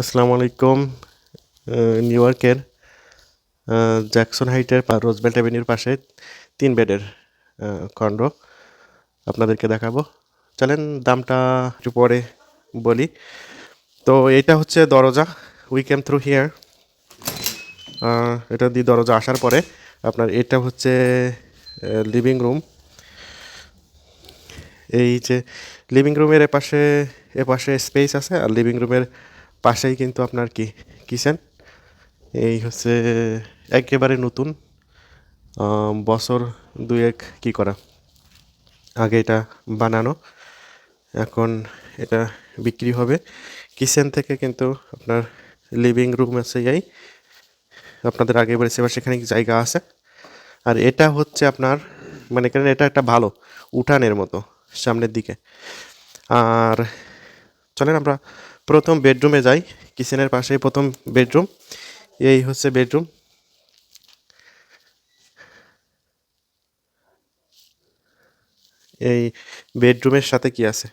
আসসালামু আলাইকুম নিউ ইয়র্কের জ্যাকসন হাইটের রোজবেল্ট অ্যাভিনিউর পাশে তিন বেডের কন্ডো আপনাদেরকে দেখাবো। চলেন দামটা একটু পরে বলি। তো এটা হচ্ছে দরজা উই ক্যাম থ্রু হিয়ার এটা দিয়ে দরজা আসার পরে আপনার এটা হচ্ছে লিভিং রুম এই যে লিভিং রুমের এপাশে এপাশে স্পেস আছে আর লিভিং রুমের পাশেই কিন্তু আপনার কি, কিচেন। এই হচ্ছে একেবারে নতুন। বছর বছর এক কি করা। আগে এটা বানানো, এখন এটা বিক্রি হবে। কিচেন থেকে কিন্তু আপনার লিভিং রুম আছে যাই আপনাদের আগে বলেছি, এবার সেখানে জায়গা আছে। আর এটা হচ্ছে আপনার মানে কেন এটা একটা ভালো উঠানের মতো সামনের দিকে। আর চলেন আমরা প্রথম বেডরুমে যাই, কিচেনের পাশেই প্রথম বেডরুম, এই হচ্ছে বেডরুম। এই বেডরুমের সাথে কি আছে?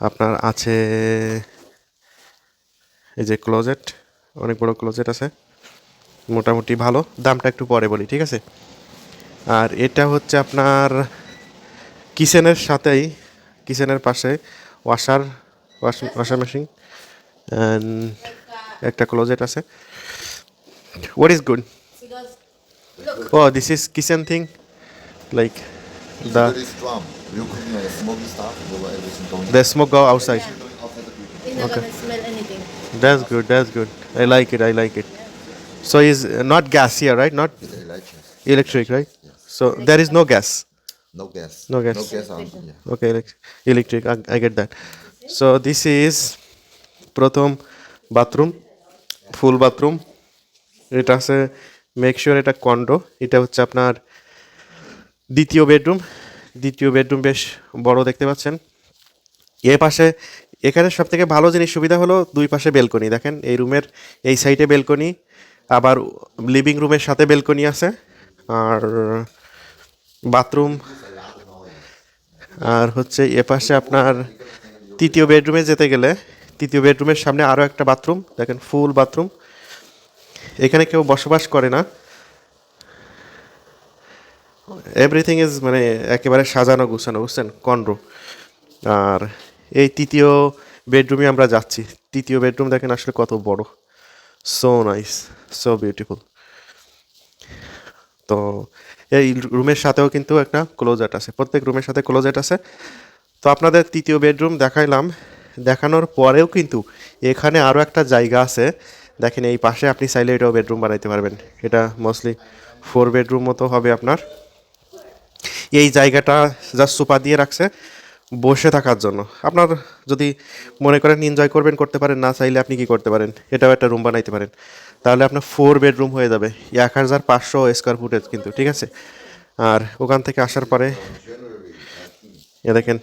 আপনার আছে এই যে ক্লোজেট অনেক বড় ক্লোজেট আছে, মোটামুটি ভালো, দামটা একটু পরে বলি, ঠিক আছে? আর এটা হচ্ছে আপনার কিচেনের সাথেই, কিচেনের পাশে ওয়াশার ওয়াশার মেশিন একটা ক্লোজেট আছে what is good Because look, oh this is kitchen thing like It's the very strong. You cooking a smoky stuff, you know, everything going the smoke go outside yeah, outside the kitchen. you're not gonna smell anything. that's good that's good i like it i like it so is not gas here right not It's electric. electric right so there is no gas No gas. No gas. No gas on. Yeah. okay elec- electric I, I get that So, this is প্রথম bathroom full bathroom এটা আছে make sure এটা condo এটা হচ্ছে আপনার দ্বিতীয় bedroom দ্বিতীয় bedroom বেশ বড় দেখতে পাচ্ছেন। এ পাশে, এখানে সব থেকে ভালো জিনিস সুবিধা হলো দুই পাশে বেলকনি দেখেন, এই রুমের এই সাইডে বেলকনি আবার লিভিং রুমের সাথে বেলকনি আছে। আর বাথরুম আর হচ্ছে এ পাশে আপনার তৃতীয় বেডরুমে যেতে গেলে, তৃতীয় বেডরুমের সামনে আরও একটা বাথরুম, দেখেন ফুল বাথরুম। এখানে কেউ বসবাস করে না। এভরিথিং ইজ মানে একেবারে সাজানো, গুছানো, বুঝছেন? কন্ড্রো আর এই তৃতীয় বেডরুমে আমরা যাচ্ছি। তৃতীয় বেডরুম দেখেন আসলে কত বড়। সো নাইস সো বিউটিফুল তো এই রুমের সাথেও কিন্তু একটা ক্লোজেট আছে। প্রত্যেক রুমের সাথে ক্লোজেট আছে। তো আপনাদের তৃতীয় বেডরুম দেখাইলাম। দেখানোর পরেও কিন্তু এখানে আরও একটা জায়গা আছে। দেখেন এই পাশে আপনি চাইলে এটাও বেডরুম বানাইতে পারবেন। এটা মোস্টলি ফোর বেডরুম মতো হবে আপনার। এই জায়গাটা জাস্ট সোফা দিয়ে রাখছে বসে থাকার জন্য। আপনার যদি মনে করেন এনজয় করবেন, করতে পারেন, না চাইলে আপনি কি করতে পারেন? এটাও একটা রুম বানাইতে পারেন। তাহলে আপনার ফোর বেডরুম হয়ে যাবে। এক হাজার পাঁচশো স্কোয়ার ফুটেজ কিন্তু, ঠিক আছে? আর ওখান থেকে আসার পরে, এ দেখেন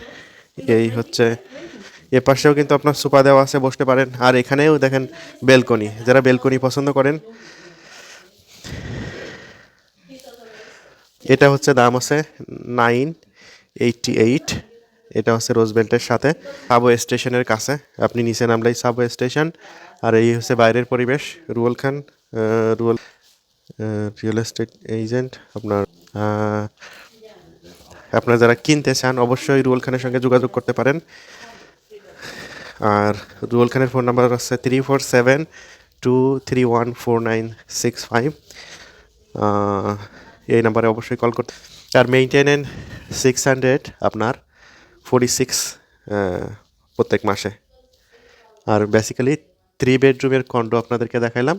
এই হচ্ছে, এ পাশেও কিন্তু আপনার সোফা দেওয়া আছে, বসতে পারেন। আর এখানেও দেখেন বেলকনি, যারা বেলকনি পছন্দ করেন, এটা হচ্ছে দাম আছে নাইন এইটটি এইট, এটা হচ্ছে রোজবেল্টের সাথে, সাবওয়ে স্টেশনের কাছে। আপনি নিচে নামলেই সাবওয়ে স্টেশন, আর এই হচ্ছে বাইরের পরিবেশ, Ruel Khan Ruel real estate agent, আপনার আপনারা যারা কিনতে চান, অবশ্যই রুয়েল খানের সঙ্গে যোগাযোগ করতে পারেন। আর রুয়েল খানের ফোন নাম্বার হচ্ছে three four seven two three one four nine six five. এই নাম্বারে অবশ্যই কল করতে আর মেইনটেনেন সিক্স হান্ড্রেড আপনার ফোর্টি সিক্স প্রত্যেক মাসে। আর বেসিক্যালি থ্রি বেডরুমের কন্ডো আপনাদেরকে দেখাইলাম।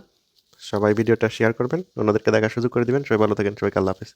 সবাই ভিডিওটা শেয়ার করবেন, অন্যদেরকে দেখার সুযোগ করে দেবেন। সবাই ভালো থাকেন, সবাইকে আল্লাহ হাফিজ।